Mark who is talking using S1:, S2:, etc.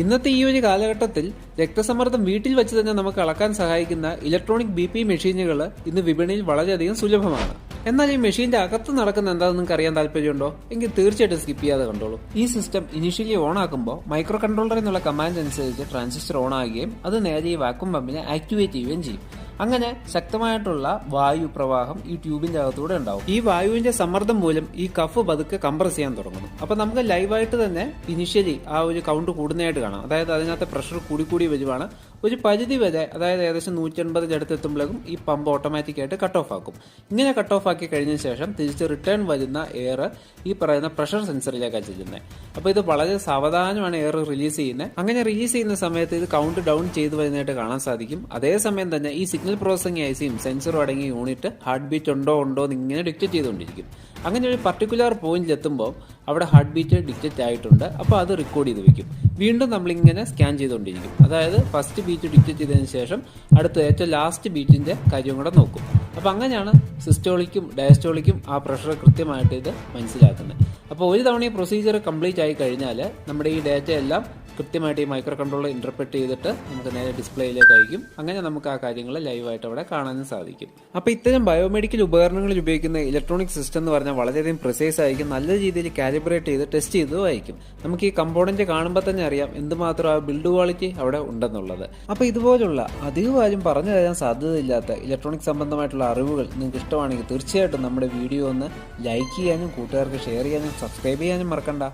S1: ഇന്നത്തെ ഈ ഒരു കാലഘട്ടത്തിൽ രക്തസമ്മർദ്ദം വീട്ടിൽ വെച്ച് തന്നെ നമുക്ക് അളക്കാൻ സഹായിക്കുന്ന ഇലക്ട്രോണിക് ബി പി മെഷീനുകൾ ഇന്ന് വിപണിയിൽ വളരെയധികം സുലഭമാണ്. എന്നാൽ ഈ മെഷീന്റെ അകത്ത് നടക്കുന്ന എന്താണെന്ന് അറിയാൻ താല്പര്യമുണ്ടോ? എങ്കിൽ തീർച്ചയായിട്ടും സ്കിപ്പ് ചെയ്യാതെ കണ്ടോളൂ. ഈ സിസ്റ്റം ഇനിഷ്യലി ഓൺ ആക്കുമ്പോൾ മൈക്രോ കൺട്രോളർ എന്നുള്ള കമാൻഡ് അനുസരിച്ച് ട്രാൻസിസ്റ്റർ ഓൺ ആകുകയും അത് നേരെ ഈ വാക്വം പമ്പിനെ ആക്ടിവേറ്റ് ചെയ്യുകയും ചെയ്യും. അങ്ങനെ ശക്തമായിട്ടുള്ള വായു പ്രവാഹം ഈ ട്യൂബിന്റെ അകത്തൂടെ ഉണ്ടാവും. ഈ വായുവിന്റെ സമ്മർദ്ദം മൂലം ഈ കഫ് പതുക്കെ കംപ്രസ് ചെയ്യാൻ തുടങ്ങുന്നു. അപ്പൊ നമുക്ക് ലൈവായിട്ട് തന്നെ ഇനിഷ്യലി ആ ഒരു കൗണ്ട് കൂടുന്നതായിട്ട് കാണാം. അതായത് അതിനകത്ത് പ്രഷർ കൂടി കൂടി വരുവാണ്. ഒരു പരിധി വരെ അതായത് ഏകദേശം നൂറ്റി എൺപതിന്റെ അടുത്ത് എത്തുമ്പോഴേക്കും ഈ പമ്പ് ഓട്ടോമാറ്റിക് ആയിട്ട് കട്ട് ഓഫ് ആക്കും. ഇങ്ങനെ കട്ട് ഓഫ് ആക്കി കഴിഞ്ഞ ശേഷം തിരിച്ച് റിട്ടേൺ വരുന്ന എയർ ഈ പറയുന്ന പ്രഷർ സെൻസറിലേക്കാണ് ചെല്ലുന്നത്. അപ്പോൾ ഇത് വളരെ സാവധാനമാണ് എയർ റിലീസ് ചെയ്യുന്നത്. അങ്ങനെ റിലീസ് ചെയ്യുന്ന സമയത്ത് ഇത് കൗണ്ട് ഡൗൺ ചെയ്തു വരുന്നതായിട്ട് കാണാൻ സാധിക്കും. അതേസമയം തന്നെ ഈ സിഗ്നൽ പ്രോസസിംഗ് സിയും സെൻസറും അടങ്ങിയ യൂണിറ്റ് ഹാർട്ട് ബീറ്റ് ഉണ്ടോ ഉണ്ടോ എന്ന് ഇങ്ങനെ ഡിക്റ്റേറ്റ് ചെയ്തുകൊണ്ടിരിക്കും. അങ്ങനെ ഒരു പർട്ടിക്കുലർ പോയിന്റിൽ എത്തുമ്പോൾ അവിടെ ഹാർട്ട് ബീറ്റ് ഡിക്റ്റേറ്റ് ആയിട്ടുണ്ട്. അപ്പോൾ അത് റെക്കോർഡ് ചെയ്ത് വെക്കും. വീണ്ടും നമ്മളിങ്ങനെ സ്കാൻ ചെയ്തുകൊണ്ടിരിക്കും. അതായത് ഫസ്റ്റ് ബീറ്റ് ഡിക്റ്റേറ്റ് ചെയ്തതിന് ശേഷം അടുത്ത ഏറ്റവും ലാസ്റ്റ് ബീറ്റിന്റെ കാര്യം കൂടെ നോക്കും. അപ്പോൾ അങ്ങനെയാണ് സിസ്റ്റോളിക്കും ഡയസ്റ്റോളിക്കും ആ പ്രഷർ കൃത്യമായിട്ട് ഇത് മനസ്സിലാക്കുന്നത്. അപ്പോൾ ഒരു തവണ ഈ പ്രൊസീജിയർ കംപ്ലീറ്റ് ആയി കഴിഞ്ഞാൽ നമ്മുടെ ഈ ഡാറ്റ എല്ലാം കൃത്യമായിട്ട് ഈ മൈക്രോ കൺട്രോളർ ഇന്റർപ്രറ്റ് ചെയ്തിട്ട് നമുക്ക് നേരെ ഡിസ്പ്ലേയിലേക്ക് അയക്കും. അങ്ങനെ നമുക്ക് ആ കാര്യങ്ങൾ ലൈവായിട്ട് അവിടെ കാണാനും സാധിക്കും. അപ്പോൾ ഇത്തരം ബയോമെഡിക്കൽ ഉപകരണങ്ങളിൽ ഉപയോഗിക്കുന്ന ഇലക്ട്രോണിക് സിസ്റ്റം എന്ന് പറഞ്ഞാൽ വളരെയധികം പ്രിസൈസ് ആയിരിക്കും നല്ല രീതിയിൽ കാലിബ്രേറ്റ് ചെയ്ത് ടെസ്റ്റ് ചെയ്തതും ആയിരിക്കും നമുക്ക് ഈ കമ്പോണന്റ് കാണുമ്പോൾ തന്നെ അറിയാം എന്തുമാത്രം ആ ബിൽഡ് ക്വാളിറ്റി അവിടെ ഉണ്ടെന്നുള്ളത്. അപ്പോൾ ഇതുപോലുള്ള അധികം ആരും പറഞ്ഞു തരാൻ സാധ്യതയില്ലാത്ത ഇലക്ട്രോണിക് സംബന്ധമായിട്ടുള്ള അറിവുകൾ നിങ്ങൾക്ക് ഇഷ്ടമാണെങ്കിൽ തീർച്ചയായിട്ടും നമ്മുടെ വീഡിയോ ഒന്ന് ലൈക്ക് ചെയ്യാനും കൂട്ടുകാർക്ക് ഷെയർ ചെയ്യാനും സബ്സ്ക്രൈബ് ചെയ്യാനും മറക്കണ്ട.